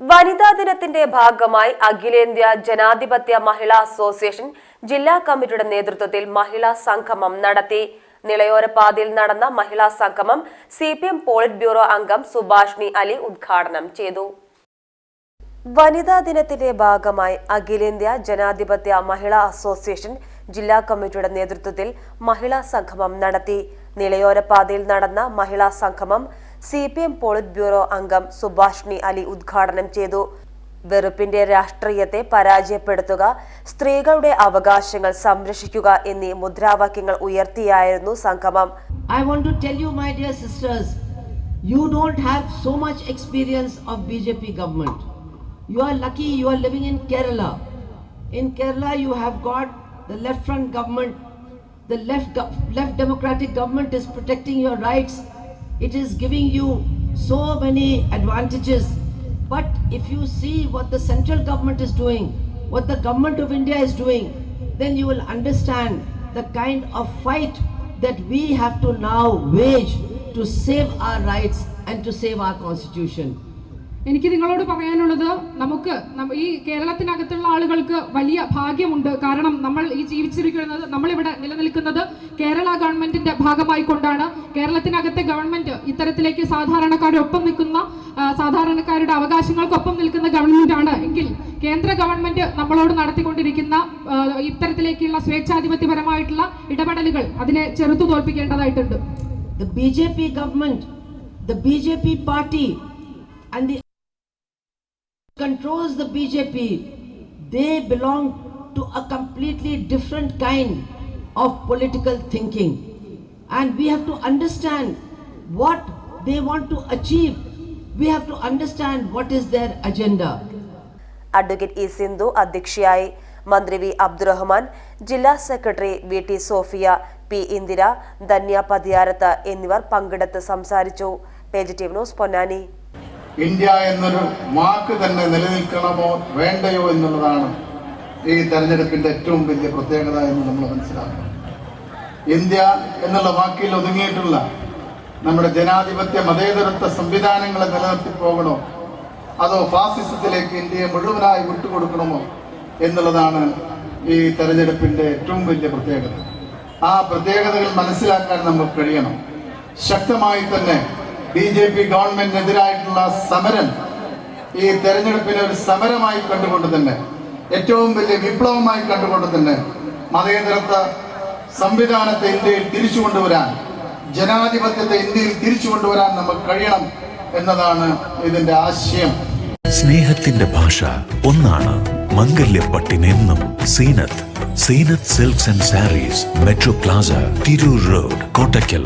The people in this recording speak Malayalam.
വനിതാ ദിനത്തിന്റെ ഭാഗമായി അഖിലേന്ത്യാ ജനാധിപത്യ മഹിളാ അസോസിയേഷൻ ജില്ലാ കമ്മിറ്റിയുടെ നേതൃത്വത്തിൽ മഹിളാ സംഗമം നടത്തി. നിളയോരപാതയിൽ നടന്ന മഹിളാ സംഗമം C P M polit bureau അംഗം സുഭാഷ്ണി അലി ഉദ്ഘാടനം ചെയ്തു. വനിതാ ദിനത്തിന്റെ ഭാഗമായി അഖിലേന്ത്യാ ജനാധിപത്യ മഹിളാ അസോസിയേഷൻ ജില്ലാ കമ്മിറ്റിയുടെ നേതൃത്വത്തിൽ മഹിളാ സംഗമം നടത്തി. നിളയോരപാതയിൽ നടന്ന മഹിളാ സംഗമം C P M polit bureau അംഗം സുഭാഷ്ണി അലി ഉദ്ഘാടനം ചെയ്തു വെറുപ്പിന്റെ രാഷ്ട്രീയത്തെ പരാജയപ്പെടുത്തുക സ്ത്രീകളുടെ അവകാശങ്ങൾ സംരക്ഷിക്കുക എന്നീ മുദ്രാവാക്യങ്ങൾ ഉയർത്തിയായിരുന്നു സംഗമം I want to tell you, my dear sisters, you don't have so much experience of BJP government. You are lucky you are living in Kerala. In Kerala, you have got the left front government. The left, gov- left democratic government is protecting your rights. It is giving you so many advantages. But if you see what the central government is doing, what the government of India is doing, then you will understand the kind of fight that we have to now wage to save our rights and to save our constitution. എനിക്ക് നിങ്ങളോട് പറയാനുള്ളത് നമുക്ക് ഈ കേരളത്തിനകത്തുള്ള ആളുകൾക്ക് വലിയ ഭാഗ്യമുണ്ട്. കാരണം നമ്മൾ ഈ ജീവിച്ചിരിക്കുന്നത് നമ്മളിവിടെ നിലനിൽക്കുന്നത് കേരള ഗവൺമെന്റിന്റെ ഭാഗമായി കൊണ്ടാണ്. കേരളത്തിനകത്തെ ഗവൺമെന്റ് ഇത്തരത്തിലേക്ക് സാധാരണക്കാരുടെ ഒപ്പം നിൽക്കുന്ന സാധാരണക്കാരുടെ അവകാശങ്ങൾക്കൊപ്പം നിൽക്കുന്ന ഗവൺമെന്റ് ആണ് എങ്കിൽ കേന്ദ്ര ഗവൺമെന്റ് നമ്മളോട് നടത്തിക്കൊണ്ടിരിക്കുന്ന ഇത്തരത്തിലേക്കുള്ള സ്വേച്ഛാധിപത്യപരമായിട്ടുള്ള ഇടപെടലുകൾ അതിനെ ചെറുത്തു തോൽപ്പിക്കേണ്ടതായിട്ടുണ്ട്. The government government, the BJP party, and the controls the BJP, they belong to a completely different kind of political thinking. And we have to understand what they want to achieve. We have to understand what is their agenda. Advocate E Sindhu അധ്യക്ഷയായി മന്ത്രി വി അബ്ദുറഹ്മാൻ ജില്ലാ secretary V T Sofia P Indira Dhanya Pathiyarath എന്നിവർ പങ്കെടുത്ത് സംസാരിച്ചു പോസിറ്റീവ് ന്യൂസ് പൊന്നാനി ഇന്ത്യ എന്നൊരു വാക്ക് തന്നെ നിലനിൽക്കണമോ വേണ്ടയോ എന്നുള്ളതാണ് ഈ തെരഞ്ഞെടുപ്പിന്റെ ഏറ്റവും വലിയ പ്രത്യേകത എന്ന് നമ്മൾ മനസ്സിലാക്കണം. ഇന്ത്യ എന്നുള്ള വാക്കിൽ ഒതുങ്ങിയിട്ടുള്ള നമ്മുടെ ജനാധിപത്യ മതേതരത്വ സംവിധാനങ്ങളെ നിലനിർത്തി പോകണോ അതോ ഫാസിസത്തിലേക്ക് ഇന്ത്യയെ മുഴുവനായി വിട്ടുകൊടുക്കണമോ എന്നുള്ളതാണ് ഈ തെരഞ്ഞെടുപ്പിന്റെ ഏറ്റവും വലിയ പ്രത്യേകത. ആ പ്രത്യേകതകൾ മനസ്സിലാക്കാൻ നമുക്ക് കഴിയണം. ശക്തമായി തന്നെ ബി ജെ പി ഗവൺമെന്റിനെതിരായിട്ടുള്ള സമരം ഈ തെരഞ്ഞെടുപ്പിനെ ഒരു സമരമായി കണ്ടുകൊണ്ട് തന്നെ ഏറ്റവും വലിയ വിപ്ലവമായി കണ്ടുകൊണ്ട് തന്നെ മതേതരത്വ സംവിധാനത്തെ ഇന്ത്യയിൽ തിരിച്ചു കൊണ്ടുവരാൻ ജനാധിപത്യത്തെ ഇന്ത്യയിൽ തിരിച്ചു കൊണ്ടുവരാൻ നമുക്ക് കഴിയണം എന്നതാണ് ഇതിന്റെ ആശയം. സ്നേഹത്തിന്റെ ഭാഷ ഒന്നാണ് മംഗല്യപ്പട്ടിനെന്നും Zeenath. Zeenath silks and sarees metro plaza Tirur road Kottakkal.